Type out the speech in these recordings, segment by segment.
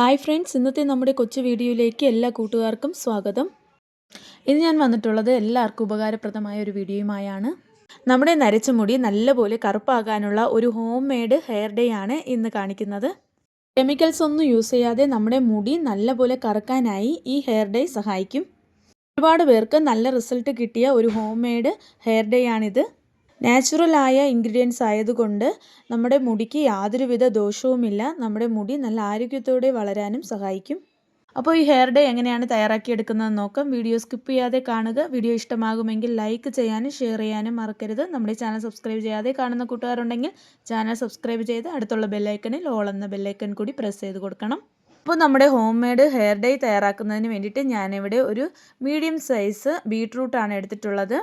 Hi friends ഇന്നത്തെ നമ്മുടെ കൊച്ചു വീഡിയോയിലേക്ക് എല്ലാ കൂട്ടുകാർക്കും സ്വാഗതം. ഇന്ന് ഞാൻ വന്നിട്ടുള്ളത് എല്ലാവർക്കും ഉപകാരപ്രദമായ ഒരു വീഡിയോയുമായാണ്. നമ്മുടെ നരച്ച മുടി നല്ലപോലെ കറുപ്പാകാനുള്ള ഒരു ഹോം മെയ്ഡ് ഹെയർ ഡേ ആണ് ഇന്ന് കാണിക്കുന്നത്. കെമിക്കൽസ് ഒന്നും യൂസ് ചെയ്യാതെ നമ്മുടെ മുടി നല്ലപോലെ കറുക്കാനായി ഈ ഹെയർ ഡേ സഹായിക്കും. ഒരുപാട് പേർക്ക് നല്ല റിസൾട്ട് കിട്ടിയ ഒരു ഹോം മെയ്ഡ് ഹെയർ ഡേ ആണിത്. നാച്ചുറലായ ഇൻഗ്രീഡിയൻസ് ആയതുകൊണ്ട് നമ്മുടെ മുടിക്ക് യാതൊരുവിധ ദോഷവുമില്ല. നമ്മുടെ മുടി നല്ല ആരോഗ്യത്തോടെ വളരാനും സഹായിക്കും. അപ്പോൾ ഈ ഹെയർ ഡേ എങ്ങനെയാണ് തയ്യാറാക്കിയെടുക്കുന്നതെന്ന് നോക്കാം. വീഡിയോ സ്കിപ്പ് ചെയ്യാതെ കാണുക. വീഡിയോ ഇഷ്ടമാകുമെങ്കിൽ ലൈക്ക് ചെയ്യാനും ഷെയർ ചെയ്യാനും മറക്കരുത്. നമ്മുടെ ചാനൽ സബ്സ്ക്രൈബ് ചെയ്യാതെ കാണുന്ന കൂട്ടുകാരുണ്ടെങ്കിൽ ചാനൽ സബ്സ്ക്രൈബ് ചെയ്ത് അടുത്തുള്ള ബെല്ലൈക്കണിൽ ഓൾ എന്ന ബെല്ലൈക്കൺ കൂടി പ്രസ് ചെയ്ത് കൊടുക്കണം. അപ്പോൾ നമ്മുടെ ഹോം മെയ്ഡ് ഹെയർ ഡേ തയ്യാറാക്കുന്നതിന് വേണ്ടിയിട്ട് ഞാനിവിടെ ഒരു മീഡിയം സൈസ് ബീട്രൂട്ടാണ് എടുത്തിട്ടുള്ളത്.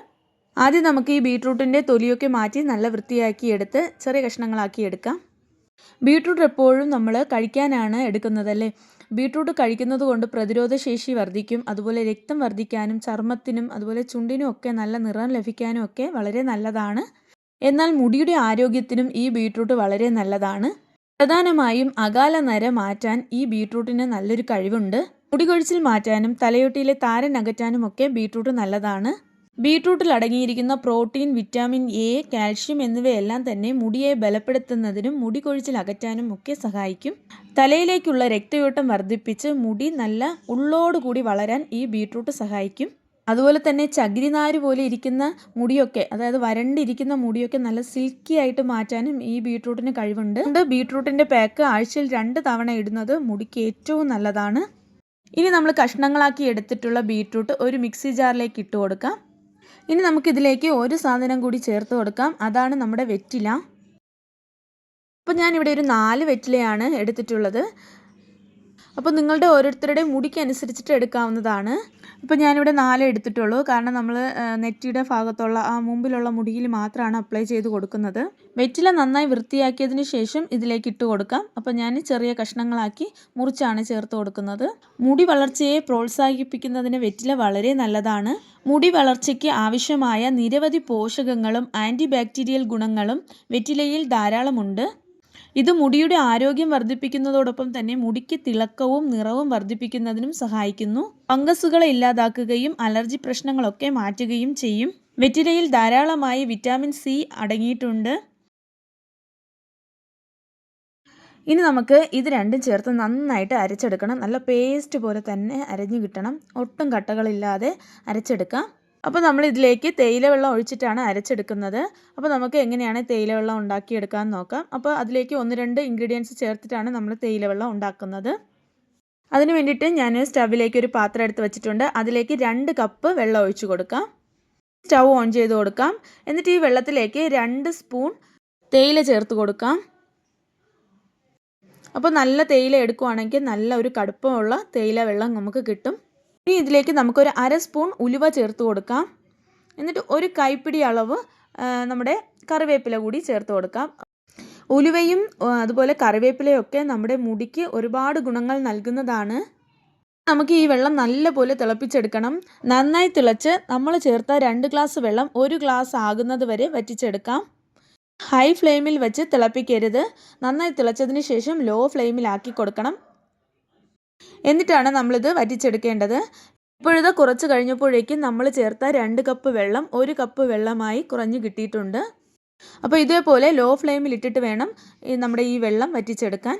ആദ്യം നമുക്ക് ഈ ബീട്രൂട്ടിന്റെ തൊലിയൊക്കെ മാറ്റി നല്ല വൃത്തിയാക്കി എടുത്ത് ചെറിയ കഷ്ണങ്ങളാക്കി എടുക്കാം. ബീട്രൂട്ട് എപ്പോഴും നമ്മൾ കഴിക്കാനാണ് എടുക്കുന്നതല്ലേ? ബീട്രൂട്ട് കഴിക്കുന്നത് കൊണ്ട് പ്രതിരോധശേഷി വർദ്ധിക്കും അതുപോലെ രക്തം വർദ്ധിക്കാനും ചർമ്മത്തിനും അതുപോലെ ചുണ്ടിനും ഒക്കെ നല്ല നിറം ലഭിക്കാനും ഒക്കെ വളരെ നല്ലതാണ്. എന്നാൽ മുടിയുടെ ആരോഗ്യത്തിനും ഈ ബീട്രൂട്ട് വളരെ നല്ലതാണ്. പ്രധാനമായും അകാല നര മാറ്റാൻ ഈ ബീട്രൂട്ടിന് നല്ലൊരു കഴിവുണ്ട്. മുടികൊഴിച്ചിൽ മാറ്റാനും തലയൊട്ടിയിലെ താരൻ അകറ്റാനും ഒക്കെ ബീട്രൂട്ട് നല്ലതാണ്. ബീട്രൂട്ടിൽ അടങ്ങിയിരിക്കുന്ന പ്രോട്ടീൻ വിറ്റാമിൻ എ കാൽഷ്യം എന്നിവയെല്ലാം തന്നെ മുടിയെ ബലപ്പെടുത്തുന്നതിനും മുടി കൊഴിച്ചിൽ അകറ്റാനും ഒക്കെ സഹായിക്കും. തലയിലേക്കുള്ള രക്തയോട്ടം വർദ്ധിപ്പിച്ച് മുടി നല്ല ഉള്ളോടുകൂടി വളരാൻ ഈ ബീട്രൂട്ട് സഹായിക്കും. അതുപോലെ തന്നെ ചകിരിനാര് പോലെ ഇരിക്കുന്ന മുടിയൊക്കെ അതായത് വരണ്ടിരിക്കുന്ന മുടിയൊക്കെ നല്ല സിൽക്കി ആയിട്ട് മാറ്റാനും ഈ ബീട്രൂട്ടിന് കഴിവുണ്ട്. ബീട്രൂട്ടിന്റെ പാക്ക് ആഴ്ചയിൽ രണ്ട് തവണ ഇടുന്നത് മുടിക്ക് ഏറ്റവും നല്ലതാണ്. ഇനി നമ്മൾ കഷ്ണങ്ങളാക്കി എടുത്തിട്ടുള്ള ബീട്രൂട്ട് ഒരു മിക്സി ജാറിലേക്ക് ഇട്ട് കൊടുക്കാം. ഇനി നമുക്കിതിലേക്ക് ഒരു സാധനം കൂടി ചേർത്ത് കൊടുക്കാം. അതാണ് നമ്മുടെ വെറ്റില. അപ്പോൾ ഞാനിവിടെ ഒരു നാല് വെറ്റിലയാണ് എടുത്തിട്ടുള്ളത്. അപ്പോൾ നിങ്ങളുടെ ഓരോരുത്തരുടെയും മുടിക്ക് അനുസരിച്ചിട്ട് എടുക്കാവുന്നതാണ്. ഇപ്പോൾ ഞാനിവിടെ നാല് എടുത്തിട്ടുള്ളൂ. കാരണം നമ്മൾ നെറ്റിയുടെ ഭാഗത്തുള്ള ആ മുമ്പിലുള്ള മുടിയിൽ മാത്രമാണ് അപ്ലൈ ചെയ്ത് കൊടുക്കുന്നത്. വെറ്റില നന്നായി വൃത്തിയാക്കിയതിന് ശേഷം ഇതിലേക്ക് ഇട്ട് കൊടുക്കാം. അപ്പോൾ ഞാൻ ചെറിയ കഷ്ണങ്ങളാക്കി മുറിച്ചാണ് ചേർത്ത് കൊടുക്കുന്നത്. മുടി വളർച്ചയെ പ്രോത്സാഹിപ്പിക്കുന്നതിന് വെറ്റില വളരെ നല്ലതാണ്. മുടി വളർച്ചയ്ക്ക് ആവശ്യമായ നിരവധി പോഷകങ്ങളും ആന്റി ബാക്ടീരിയൽ ഗുണങ്ങളും വെറ്റിലയിൽ ധാരാളമുണ്ട്. ഇത് മുടിയുടെ ആരോഗ്യം വർദ്ധിപ്പിക്കുന്നതോടൊപ്പം തന്നെ മുടിക്ക് തിളക്കവും നിറവും വർദ്ധിപ്പിക്കുന്നതിനും സഹായിക്കുന്നു. ഫംഗസുകളെ ഇല്ലാതാക്കുകയും അലർജി പ്രശ്നങ്ങളൊക്കെ മാറ്റുകയും ചെയ്യും. വെറ്റിലയിൽ ധാരാളമായി വിറ്റാമിൻ സി അടങ്ങിയിട്ടുണ്ട്. ഇനി നമുക്ക് ഇത് രണ്ടും ചേർത്ത് നന്നായിട്ട് അരച്ചെടുക്കണം. നല്ല പേസ്റ്റ് പോലെ തന്നെ അരഞ്ഞു കിട്ടണം. ഒട്ടും കട്ടകളില്ലാതെ അരച്ചെടുക്കാം. അപ്പോൾ നമ്മൾ ഇതിലേക്ക് തേയില വെള്ളം ഒഴിച്ചിട്ടാണ് അരച്ചെടുക്കുന്നത്. അപ്പോൾ നമുക്ക് എങ്ങനെയാണ് തേയില വെള്ളം ഉണ്ടാക്കിയെടുക്കാൻ നോക്കാം. അപ്പോൾ അതിലേക്ക് ഒന്ന് രണ്ട് ഇൻഗ്രീഡിയൻസ് ചേർത്തിട്ടാണ് നമ്മൾ തേയില വെള്ളം ഉണ്ടാക്കുന്നത്. അതിന് വേണ്ടിയിട്ട് ഞാൻ സ്റ്റവിലേക്ക് ഒരു പാത്രം എടുത്ത് വെച്ചിട്ടുണ്ട്. അതിലേക്ക് രണ്ട് കപ്പ് വെള്ളം ഒഴിച്ചു കൊടുക്കാം. സ്റ്റൗ ഓൺ ചെയ്ത് കൊടുക്കാം. എന്നിട്ട് ഈ വെള്ളത്തിലേക്ക് രണ്ട് സ്പൂൺ തേയില ചേർത്ത് കൊടുക്കാം. അപ്പോൾ നല്ല തേയില എടുക്കുവാണെങ്കിൽ നല്ല ഒരു കടുപ്പമുള്ള തേയില വെള്ളം നമുക്ക് കിട്ടും. ഇനി ഇതിലേക്ക് നമുക്കൊരു അര സ്പൂൺ ഉലുവ ചേർത്ത് കൊടുക്കാം. എന്നിട്ട് ഒരു കൈപ്പിടി അളവ് നമ്മുടെ കറിവേപ്പില കൂടി ചേർത്ത് കൊടുക്കാം. ഉലുവയും അതുപോലെ കറിവേപ്പിലയൊക്കെ നമ്മുടെ മുടിക്ക് ഒരുപാട് ഗുണങ്ങൾ നൽകുന്നതാണ്. നമുക്ക് ഈ വെള്ളം നല്ലപോലെ തിളപ്പിച്ചെടുക്കണം. നന്നായി തിളച്ച് നമ്മൾ ചേർത്ത രണ്ട് ഗ്ലാസ് വെള്ളം ഒരു ഗ്ലാസ് ആകുന്നത് വരെ വറ്റിച്ചെടുക്കാം. ഹൈ ഫ്ലെയിമിൽ വെച്ച് തിളപ്പിക്കരുത്. നന്നായി തിളച്ചതിന് ശേഷം ലോ ഫ്ലെയിമിലാക്കി കൊടുക്കണം. എന്നിട്ടാണ് നമ്മളിത് വറ്റിച്ചെടുക്കേണ്ടത്. ഇപ്പോഴത് കുറച്ച് കഴിഞ്ഞപ്പോഴേക്കും നമ്മൾ ചേർത്ത രണ്ട് കപ്പ് വെള്ളം ഒരു കപ്പ് വെള്ളമായി കുറഞ്ഞു കിട്ടിയിട്ടുണ്ട്. അപ്പോൾ ഇതേപോലെ ലോ ഫ്ലെയിമിൽ ഇട്ടിട്ട് വേണം നമ്മുടെ ഈ വെള്ളം വറ്റിച്ചെടുക്കാൻ.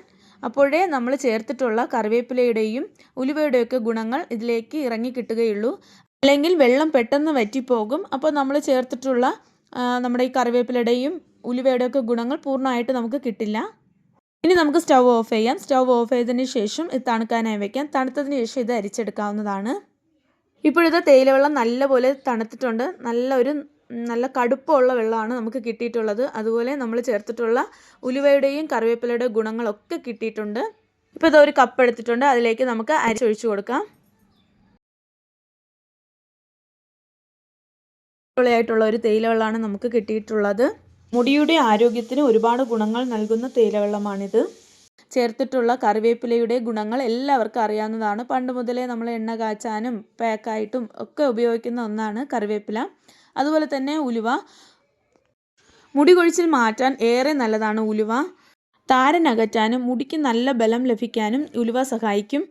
അപ്പോഴേ നമ്മൾ ചേർത്തിട്ടുള്ള കറിവേപ്പിലയുടെയും ഉലുവയുടെയൊക്കെ ഗുണങ്ങൾ ഇതിലേക്ക് ഇറങ്ങി കിട്ടുകയുള്ളൂ. അല്ലെങ്കിൽ വെള്ളം പെട്ടെന്ന് വറ്റിപ്പോകും. അപ്പോൾ നമ്മൾ ചേർത്തിട്ടുള്ള നമ്മുടെ ഈ കറിവേപ്പിലയുടെയും ഉലുവയുടെയൊക്കെ ഗുണങ്ങൾ പൂർണമായിട്ട് നമുക്ക് കിട്ടില്ല. ഇനി നമുക്ക് സ്റ്റൗ ഓഫ് ചെയ്യാം. സ്റ്റൗ ഓഫ് ചെയ്തതിന് ശേഷം ഇത് തണുക്കാനായി വെക്കാം. തണുത്തതിന് ശേഷം ഇത് അരിച്ചെടുക്കാവുന്നതാണ്. ഇപ്പോഴത്തെ തേയിലവെള്ളം നല്ലപോലെ തണുത്തിട്ടുണ്ട്. നല്ലൊരു നല്ല കടുപ്പമുള്ള വെള്ളമാണ് നമുക്ക് കിട്ടിയിട്ടുള്ളത്. അതുപോലെ നമ്മൾ ചേർത്തിട്ടുള്ള ഉലുവയുടെയും കറിവേപ്പിലയുടെയും ഗുണങ്ങളൊക്കെ കിട്ടിയിട്ടുണ്ട്. ഇപ്പോൾ ഇതൊരു കപ്പ് എടുത്തിട്ടുണ്ട്. അതിലേക്ക് നമുക്ക് അരിച്ചൊഴിച്ചു കൊടുക്കാം. അടിപൊളിയായിട്ടുള്ള ഒരു തേയില വെള്ളമാണ് നമുക്ക് കിട്ടിയിട്ടുള്ളത്. മുടിയുടെ ആരോഗ്യത്തിന് ഒരുപാട് ഗുണങ്ങൾ നൽകുന്ന തേയിലവെള്ളമാണിത്. ചേർത്തിട്ടുള്ള കറിവേപ്പിലയുടെ ഗുണങ്ങൾ എല്ലാവർക്കും അറിയാവുന്നതാണ്. പണ്ട് മുതലേ നമ്മൾ എണ്ണ കാച്ചാനും പാക്കായിട്ടും ഒക്കെ ഉപയോഗിക്കുന്ന ഒന്നാണ് കറിവേപ്പില. അതുപോലെ തന്നെ ഉലുവ. മുടി കൊഴിച്ചിൽ മാറ്റാൻ ഏറെ നല്ലതാണ് ഉലുവ. താരനകറ്റാനും മുടിക്ക് നല്ല ബലം ലഭിക്കാനും ഉലുവ സഹായിക്കും.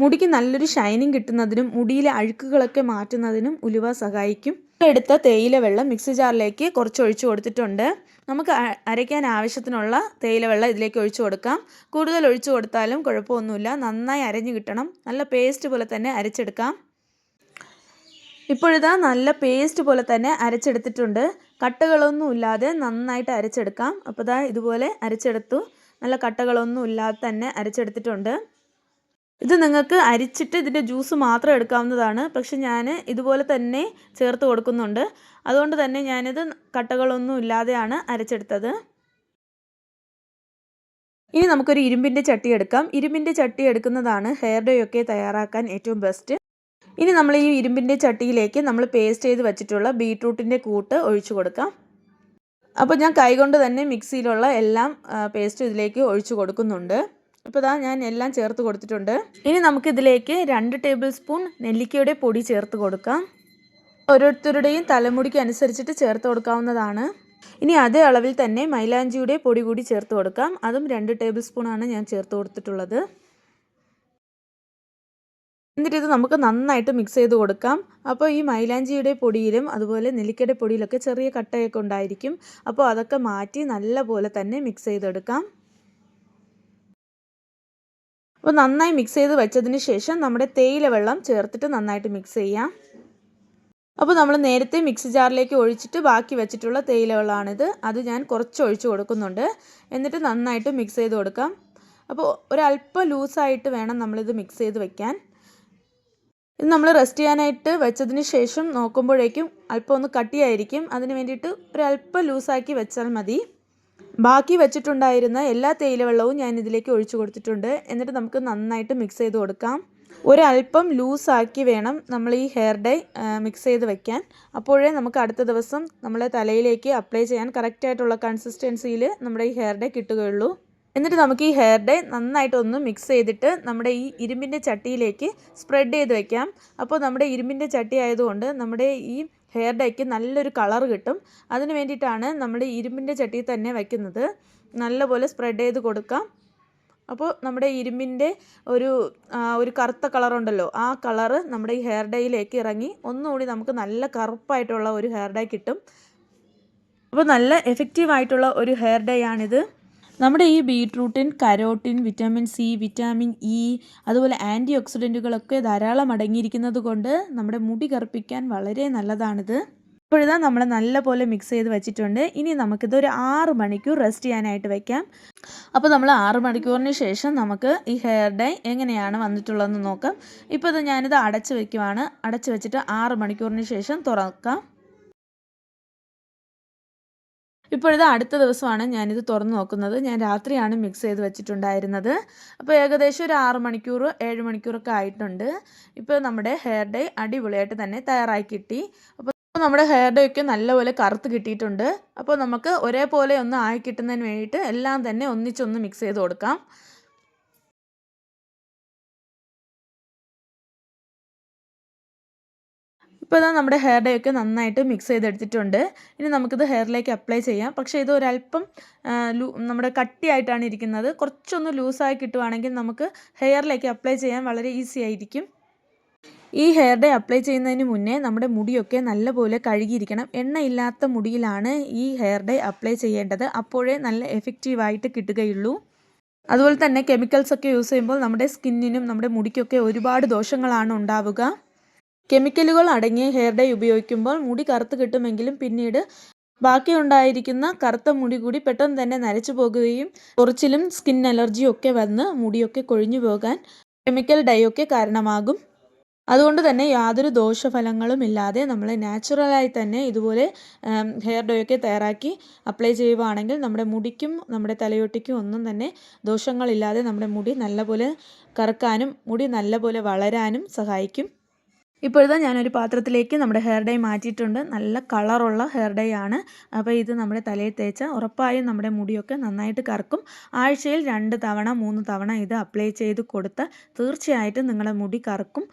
മുടിക്ക് നല്ലൊരു ഷൈനിങ് കിട്ടുന്നതിനും മുടിയിലെ അഴുക്കുകളൊക്കെ മാറ്റുന്നതിനും ഉലുവ സഹായിക്കും. എടുത്ത തേയില വെള്ളം മിക്സി ജാറിലേക്ക് കുറച്ച് ഒഴിച്ചു കൊടുത്തിട്ടുണ്ട്. നമുക്ക് അരയ്ക്കാൻ ആവശ്യത്തിനുള്ള തേയില വെള്ളം ഇതിലേക്ക് ഒഴിച്ചു കൊടുക്കാം. കൂടുതൽ ഒഴിച്ചു കൊടുത്താലും കുഴപ്പമൊന്നുമില്ല. നന്നായി അരഞ്ഞു കിട്ടണം. നല്ല പേസ്റ്റ് പോലെ തന്നെ അരച്ചെടുക്കാം. ഇപ്പോഴിതാ നല്ല പേസ്റ്റ് പോലെ തന്നെ അരച്ചെടുത്തിട്ടുണ്ട്. കട്ടകളൊന്നും ഇല്ലാതെ നന്നായിട്ട് അരച്ചെടുക്കാം. അപ്പോൾ ഇതാ ഇതുപോലെ അരച്ചെടുത്തു. നല്ല കട്ടകളൊന്നും ഇല്ലാതെ തന്നെ അരച്ചെടുത്തിട്ടുണ്ട്. ഇത് നിങ്ങൾക്ക് അരിച്ചിട്ട് ഇതിന്റെ ജ്യൂസ് മാത്രം എടുക്കാവുന്നതാണ്. പക്ഷെ ഞാൻ ഇതുപോലെ തന്നെ ചേർത്ത് കൊടുക്കുന്നുണ്ട്. അതുകൊണ്ട് തന്നെ ഞാനിത് കട്ടകളൊന്നും ഇല്ലാതെയാണ് അരച്ചെടുത്തത്. ഇനി നമുക്കൊരു ഇരുമ്പിന്റെ ചട്ടി എടുക്കാം. ഇരുമ്പിന്റെ ചട്ടി എടുക്കുന്നതാണ് ഹെയർ ഡേ ഒക്കെ തയ്യാറാക്കാൻ ഏറ്റവും ബെസ്റ്റ് ഇനി നമ്മൾ ഈ ഇരുമ്പിന്റെ ചട്ടിയിലേക്ക് നമ്മൾ പേസ്റ്റ് ചെയ്ത് വെച്ചിട്ടുള്ള ബീട്രൂട്ടിന്റെ കൂട്ട് ഒഴിച്ചു കൊടുക്കാം. അപ്പോൾ ഞാൻ കൈകൊണ്ട് തന്നെ മിക്സിയിലുള്ള എല്ലാം പേസ്റ്റ് ഇതിലേക്ക് ഒഴിച്ചു കൊടുക്കുന്നുണ്ട്. അപ്പോൾ ഇതാ ഞാൻ എല്ലാം ചേർത്ത് കൊടുത്തിട്ടുണ്ട്. ഇനി നമുക്കിതിലേക്ക് രണ്ട് ടേബിൾ സ്പൂൺ നെല്ലിക്കയുടെ പൊടി ചേർത്ത് കൊടുക്കാം. ഓരോരുത്തരുടെയും തലമുടിക്ക് അനുസരിച്ചിട്ട് ചേർത്ത് കൊടുക്കാവുന്നതാണ്. ഇനി അതേ അളവിൽ തന്നെ മൈലാഞ്ചിയുടെ പൊടി കൂടി ചേർത്ത് കൊടുക്കാം. അതും രണ്ട് ടേബിൾ സ്പൂണാണ് ഞാൻ ചേർത്ത് കൊടുത്തിട്ടുള്ളത്. എന്നിട്ട് ഇത് നമുക്ക് നന്നായിട്ട് മിക്സ് ചെയ്ത് കൊടുക്കാം. അപ്പോൾ ഈ മൈലാഞ്ചിയുടെ പൊടിയിലും അതുപോലെ നെല്ലിക്കയുടെ പൊടിയിലൊക്കെ ചെറിയ കട്ടയൊക്കെ ഉണ്ടായിരിക്കും. അപ്പോൾ അതൊക്കെ മാറ്റി നല്ലപോലെ തന്നെ മിക്സ് ചെയ്തെടുക്കാം. അപ്പോൾ നന്നായി മിക്സ് ചെയ്ത് വെച്ചതിന് ശേഷം നമ്മുടെ തേയില വെള്ളം ചേർത്തിട്ട് നന്നായിട്ട് മിക്സ് ചെയ്യാം. അപ്പോൾ നമ്മൾ നേരത്തെ മിക്സി ജാറിലേക്ക് ഒഴിച്ചിട്ട് ബാക്കി വെച്ചിട്ടുള്ള തേയില വെള്ളമാണിത്. അത് ഞാൻ കുറച്ച് ഒഴിച്ചു കൊടുക്കുന്നുണ്ട്. എന്നിട്ട് നന്നായിട്ട് മിക്സ് ചെയ്ത് കൊടുക്കാം. അപ്പോൾ ഒരല്പം ലൂസായിട്ട് വേണം നമ്മളിത് മിക്സ് ചെയ്ത് വെക്കാൻ. ഇത് നമ്മൾ റെസ്റ്റ് ചെയ്യാനായിട്ട് വെച്ചതിന് ശേഷം നോക്കുമ്പോഴേക്കും അല്പം ഒന്ന് കട്ടിയായിരിക്കും. അതിന് വേണ്ടിയിട്ട് ഒരല്പം ലൂസാക്കി വെച്ചാൽ മതി. ബാക്കി വെച്ചിട്ടുണ്ടായിരുന്ന എല്ലാ തേയിലവെള്ളവും ഞാൻ ഇതിലേക്ക് ഒഴിച്ചു കൊടുത്തിട്ടുണ്ട്. എന്നിട്ട് നമുക്ക് നന്നായിട്ട് മിക്സ് ചെയ്ത് കൊടുക്കാം. ഒരല്പം ലൂസാക്കി വേണം നമ്മൾ ഈ ഹെയർ ഡൈ മിക്സ് ചെയ്ത് വെക്കാൻ. അപ്പോഴേ നമുക്ക് അടുത്ത ദിവസം നമ്മളെ തലയിലേക്ക് അപ്ലൈ ചെയ്യാൻ കറക്റ്റായിട്ടുള്ള കൺസിസ്റ്റൻസിയിൽ നമ്മുടെ ഈ ഹെയർ ഡൈ കിട്ടുകയുള്ളൂ. എന്നിട്ട് നമുക്ക് ഈ ഹെയർ ഡൈ നന്നായിട്ടൊന്ന് മിക്സ് ചെയ്തിട്ട് നമ്മുടെ ഈ ഇരുമ്പിന്റെ ചട്ടിയിലേക്ക് സ്പ്രെഡ് ചെയ്ത് വെക്കാം. അപ്പോൾ നമ്മുടെ ഇരുമ്പിന്റെ ചട്ടി ആയതുകൊണ്ട് നമ്മുടെ ഈ ഹെയർ ഡൈക്ക് നല്ലൊരു കളർ കിട്ടും. അതിന് വേണ്ടിയിട്ടാണ് നമ്മൾ ഇരുമ്പിന്റെ ചട്ടിയിൽ തന്നെ വയ്ക്കുന്നത് നല്ലപോലെ സ്പ്രെഡ് ചെയ്ത് കൊടുക്കാം. അപ്പോൾ നമ്മുടെ ഇരുമ്പിന്റെ ഒരു ഒരു കറുത്ത കളറുണ്ടല്ലോ ആ കളറ് നമ്മുടെ ഈ ഹെയർ ഡൈയിലേക്ക് ഇറങ്ങി ഒന്നുകൂടി നമുക്ക് നല്ല കറുപ്പായിട്ടുള്ള ഒരു ഹെയർ ഡൈ കിട്ടും. അപ്പോൾ നല്ല എഫക്റ്റീവായിട്ടുള്ള ഒരു ഹെയർ ഡൈ ആണിത്. നമ്മുടെ ഈ ബീട്രൂട്ടിൻ carotene vitamin C vitamin E അതുപോലെ ആന്റി ഓക്സിഡന്റുകളൊക്കെ ധാരാളം അടങ്ങിയിരിക്കുന്നത് കൊണ്ട് നമ്മുടെ മുടി കറുപ്പിക്കാൻ വളരെ നല്ലതാണിത്. ഇപ്പോഴിതാ നമ്മൾ നല്ലപോലെ മിക്സ് ചെയ്ത് വെച്ചിട്ടുണ്ട്. ഇനി നമുക്കിത് ഒരു ആറ് മണിക്കൂർ റെസ്റ്റ് ചെയ്യാനായിട്ട് വയ്ക്കാം അപ്പോൾ നമ്മൾ ആറ് മണിക്കൂറിന് ശേഷം നമുക്ക് ഈ ഹെയർ ഡൈ എങ്ങനെയാണ് വന്നിട്ടുള്ളതെന്ന് നോക്കാം. ഇപ്പോൾ ഇത് ഞാനിത് അടച്ച് വയ്ക്കുവാണ് അടച്ച് വെച്ചിട്ട് ആറ് മണിക്കൂറിന് ശേഷം തുറക്കാം. ഇപ്പോഴിത് അടുത്ത ദിവസമാണ് ഞാനിത് തുറന്ന് നോക്കുന്നത്. ഞാൻ രാത്രിയാണ് മിക്സ് ചെയ്ത് വെച്ചിട്ടുണ്ടായിരുന്നത്. അപ്പോൾ ഏകദേശം ഒരു ആറ് മണിക്കൂർ ഏഴ് മണിക്കൂറൊക്കെ ആയിട്ടുണ്ട്. ഇപ്പോൾ നമ്മുടെ ഹെയർ ഡേ അടിപൊളിയായിട്ട് തന്നെ തയ്യാറായി കിട്ടി. അപ്പോൾ നമ്മുടെ ഹെയർ ഡേ ഒക്കെ നല്ലപോലെ കറുത്ത് കിട്ടിയിട്ടുണ്ട്. അപ്പോൾ നമുക്ക് ഒരേപോലെ ഒന്ന് ആയി കിട്ടുന്നതിന് വേണ്ടിയിട്ട് എല്ലാം തന്നെ ഒന്നിച്ചൊന്ന് മിക്സ് ചെയ്ത് കൊടുക്കാം. ഇപ്പോൾ ഇതാ നമ്മുടെ ഹെയർ ഡേ ഒക്കെ നന്നായിട്ട് മിക്സ് ചെയ്തെടുത്തിട്ടുണ്ട്. ഇനി നമുക്കിത് ഹെയറിലേക്ക് അപ്ലൈ ചെയ്യാം. പക്ഷേ ഇത് ഒരല്പം നമ്മുടെ കട്ടിയായിട്ടാണ് ഇരിക്കുന്നത്. കുറച്ചൊന്ന് ലൂസായി കിട്ടുവാണെങ്കിൽ നമുക്ക് ഹെയറിലേക്ക് അപ്ലൈ ചെയ്യാൻ വളരെ ഈസി ആയിരിക്കും. ഈ ഹെയർ ഡേ അപ്ലൈ ചെയ്യുന്നതിന് മുന്നേ നമ്മുടെ മുടിയൊക്കെ നല്ലപോലെ കഴുകിയിരിക്കണം. എണ്ണയില്ലാത്ത മുടിയിലാണ് ഈ ഹെയർ ഡേ അപ്ലൈ ചെയ്യേണ്ടത്. അപ്പോഴേ നല്ല എഫക്റ്റീവായിട്ട് കിട്ടുകയുള്ളൂ. അതുപോലെ തന്നെ കെമിക്കൽസ് ഒക്കെ യൂസ് ചെയ്യുമ്പോൾ നമ്മുടെ സ്കിന്നിനും നമ്മുടെ മുടിക്കൊക്കെ ഒരുപാട് ദോഷങ്ങളാണ് ഉണ്ടാവുക. കെമിക്കലുകൾ അടങ്ങിയ ഹെയർ ഡൈ ഉപയോഗിക്കുമ്പോൾ മുടി കറുത്ത് കിട്ടുമെങ്കിലും പിന്നീട് ബാക്കിയുണ്ടായിരിക്കുന്ന കറുത്ത മുടി കൂടി പെട്ടെന്ന് തന്നെ നരച്ചു പോകുകയും കുറച്ചിലും സ്കിൻ അലർജിയും ഒക്കെ വന്ന് മുടിയൊക്കെ കൊഴിഞ്ഞു പോകാൻ കെമിക്കൽ ഡൈ ഒക്കെ കാരണമാകും. അതുകൊണ്ട് തന്നെ യാതൊരു ദോഷഫലങ്ങളും ഇല്ലാതെ നമ്മൾ നാച്ചുറലായി തന്നെ ഇതുപോലെ ഹെയർ ഡൈയൊക്കെ തയ്യാറാക്കി അപ്ലൈ ചെയ്യുവാണെങ്കിൽ നമ്മുടെ മുടിക്കും നമ്മുടെ തലയോട്ടിക്കും ഒന്നും തന്നെ ദോഷങ്ങളില്ലാതെ നമ്മുടെ മുടി നല്ലപോലെ കറുക്കാനും മുടി നല്ലപോലെ വളരാനും സഹായിക്കും. ഇപ്പോഴത്തെ ഞാനൊരു പാത്രത്തിലേക്ക് നമ്മുടെ ഹെയർ ഡൈ മാറ്റിയിട്ടുണ്ട്. നല്ല കളറുള്ള ഹെയർ ഡൈ ആണ്. അപ്പോൾ ഇത് നമ്മുടെ തലയിൽ തേച്ച ഉറപ്പായും നമ്മുടെ മുടിയൊക്കെ നന്നായിട്ട് കറക്കും. ആഴ്ചയിൽ രണ്ട് തവണ മൂന്ന് തവണ ഇത് അപ്ലൈ ചെയ്ത് കൊടുത്താൽ തീർച്ചയായിട്ടും നിങ്ങളുടെ മുടി കറക്കും.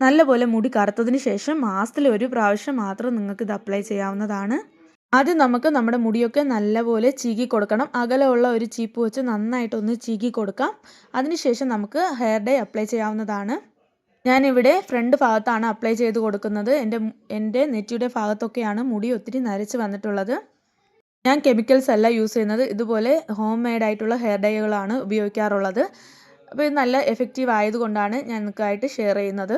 നല്ലപോലെ മുടി കറുത്തതിന് ശേഷം മാസത്തിൽ ഒരു പ്രാവശ്യം മാത്രം നിങ്ങൾക്ക് ഇത് അപ്ലൈ ചെയ്യാവുന്നതാണ്. ആദ്യം നമുക്ക് നമ്മുടെ മുടിയൊക്കെ നല്ലപോലെ ചീകി കൊടുക്കണം. അകലമുള്ള ഒരു ചീപ്പ് വെച്ച് നന്നായിട്ടൊന്ന് ചീകി കൊടുക്കാം. അതിനുശേഷം നമുക്ക് ഹെയർ ഡേ അപ്ലൈ ചെയ്യാവുന്നതാണ്. ഞാനിവിടെ ഫ്രണ്ട് ഭാഗത്താണ് അപ്ലൈ ചെയ്ത് കൊടുക്കുന്നത്. എന്റെ എന്റെ നെറ്റിയുടെ ഭാഗത്തൊക്കെയാണ് മുടി ഒത്തിരി നരച്ച് വന്നിട്ടുള്ളത്. ഞാൻ കെമിക്കൽസ് അല്ല യൂസ് ചെയ്യുന്നത്. ഇതുപോലെ ഹോം മെയ്ഡ് ആയിട്ടുള്ള ഹെയർ ഡൈകളാണ് ഉപയോഗിക്കാറുള്ളത്. അപ്പോൾ ഇത് നല്ല എഫക്റ്റീവ് ആയതുകൊണ്ടാണ് ഞാൻ നിങ്ങൾക്കായിട്ട് ഷെയർ ചെയ്യുന്നത്.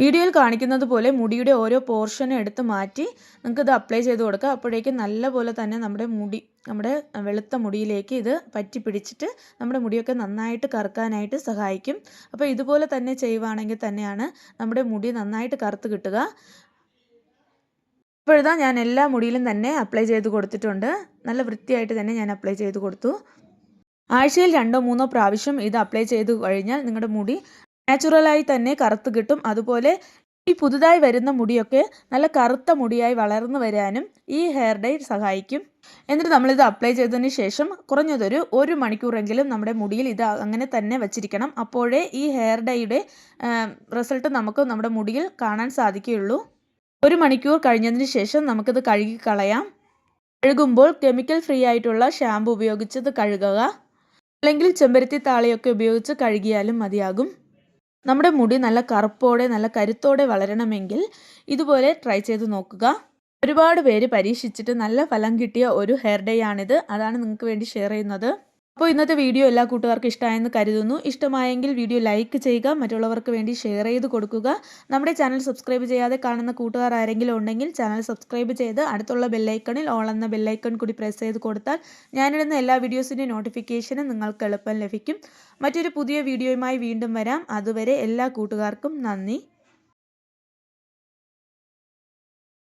വീഡിയോയിൽ കാണിക്കുന്നത് പോലെ മുടിയുടെ ഓരോ പോർഷനും എടുത്ത് മാറ്റി നിങ്ങൾക്കിത് അപ്ലൈ ചെയ്ത് കൊടുക്കുക. അപ്പോഴേക്കും നല്ലപോലെ തന്നെ നമ്മുടെ മുടി നമ്മുടെ വെളുത്ത മുടിയിലേക്ക് ഇത് പറ്റി പിടിച്ചിട്ട് നമ്മുടെ മുടിയൊക്കെ നന്നായിട്ട് കറുക്കാനായിട്ട് സഹായിക്കും. അപ്പോൾ ഇതുപോലെ തന്നെ ചെയ്യുവാണെങ്കിൽ തന്നെയാണ് നമ്മുടെ മുടി നന്നായിട്ട് കറുത്ത് കിട്ടുക. ഇപ്പോഴിതാ ഞാൻ എല്ലാ മുടിയിലും തന്നെ അപ്ലൈ ചെയ്ത് കൊടുത്തിട്ടുണ്ട്. നല്ല വൃത്തിയായിട്ട് തന്നെ ഞാൻ അപ്ലൈ ചെയ്ത് കൊടുത്തു. ആഴ്ചയിൽ രണ്ടോ മൂന്നോ പ്രാവശ്യം ഇത് അപ്ലൈ ചെയ്ത് കഴിഞ്ഞാൽ നിങ്ങളുടെ മുടി നാച്ചുറലായി തന്നെ കറുത്ത് കിട്ടും. അതുപോലെ ഈ പുതുതായി വരുന്ന മുടിയൊക്കെ നല്ല കറുത്ത മുടിയായി വളർന്നു വരാനും ഈ ഹെയർ ഡൈ സഹായിക്കും. എന്നിട്ട് നമ്മളിത് അപ്ലൈ ചെയ്തതിന് ശേഷം കുറഞ്ഞതൊരു ഒരു മണിക്കൂറെങ്കിലും നമ്മുടെ മുടിയിൽ ഇത് അങ്ങനെ തന്നെ വച്ചിരിക്കണം. അപ്പോഴേ ഈ ഹെയർ ഡൈയുടെ റിസൾട്ട് നമുക്ക് നമ്മുടെ മുടിയിൽ കാണാൻ സാധിക്കുകയുള്ളൂ. ഒരു മണിക്കൂർ കഴിഞ്ഞതിന് ശേഷം നമുക്കിത് കഴുകി കളയാം. കഴുകുമ്പോൾ കെമിക്കൽ ഫ്രീ ആയിട്ടുള്ള ഷാമ്പു ഉപയോഗിച്ചത് കഴുകുക. അല്ലെങ്കിൽ ചെമ്പരത്തി താളിയൊക്കെ ഉപയോഗിച്ച് കഴുകിയാലും മതിയാകും. നമ്മുടെ മുടി നല്ല കറുപ്പോടെ നല്ല കരുത്തോടെ വളരണമെങ്കിൽ ഇതുപോലെ ട്രൈ ചെയ്ത് നോക്കുക. ഒരുപാട് പേര് പരീക്ഷിച്ചിട്ട് നല്ല ഫലം കിട്ടിയ ഒരു ഹെയർ ഡേ ആണിത്. അതാണ് നിങ്ങൾക്ക് വേണ്ടി ഷെയർ ചെയ്യുന്നത്. അപ്പോൾ ഇന്നത്തെ വീഡിയോ എല്ലാ കൂട്ടുകാർക്കും ഇഷ്ടമായെന്ന് കരുതുന്നു. ഇഷ്ടമായെങ്കിൽ വീഡിയോ ലൈക്ക് ചെയ്യുക മറ്റുള്ളവർക്ക് വേണ്ടി ഷെയർ ചെയ്ത് കൊടുക്കുക. നമ്മുടെ ചാനൽ സബ്സ്ക്രൈബ് ചെയ്യാതെ കാണുന്ന കൂട്ടുകാർ ആരെങ്കിലും ഉണ്ടെങ്കിൽ ചാനൽ സബ്സ്ക്രൈബ് ചെയ്ത് അടുത്തുള്ള ബെല്ലൈക്കണിൽ ഓൾ എന്ന ബെല്ലൈക്കൺ കൂടി പ്രസ് ചെയ്ത് കൊടുത്താൽ ഞാനിടുന്ന എല്ലാ വീഡിയോസിന്റെ നോട്ടിഫിക്കേഷനും നിങ്ങൾക്ക് എളുപ്പം ലഭിക്കും. മറ്റൊരു പുതിയ വീഡിയോയുമായി വീണ്ടും വരാം. അതുവരെ എല്ലാ കൂട്ടുകാർക്കും നന്ദി.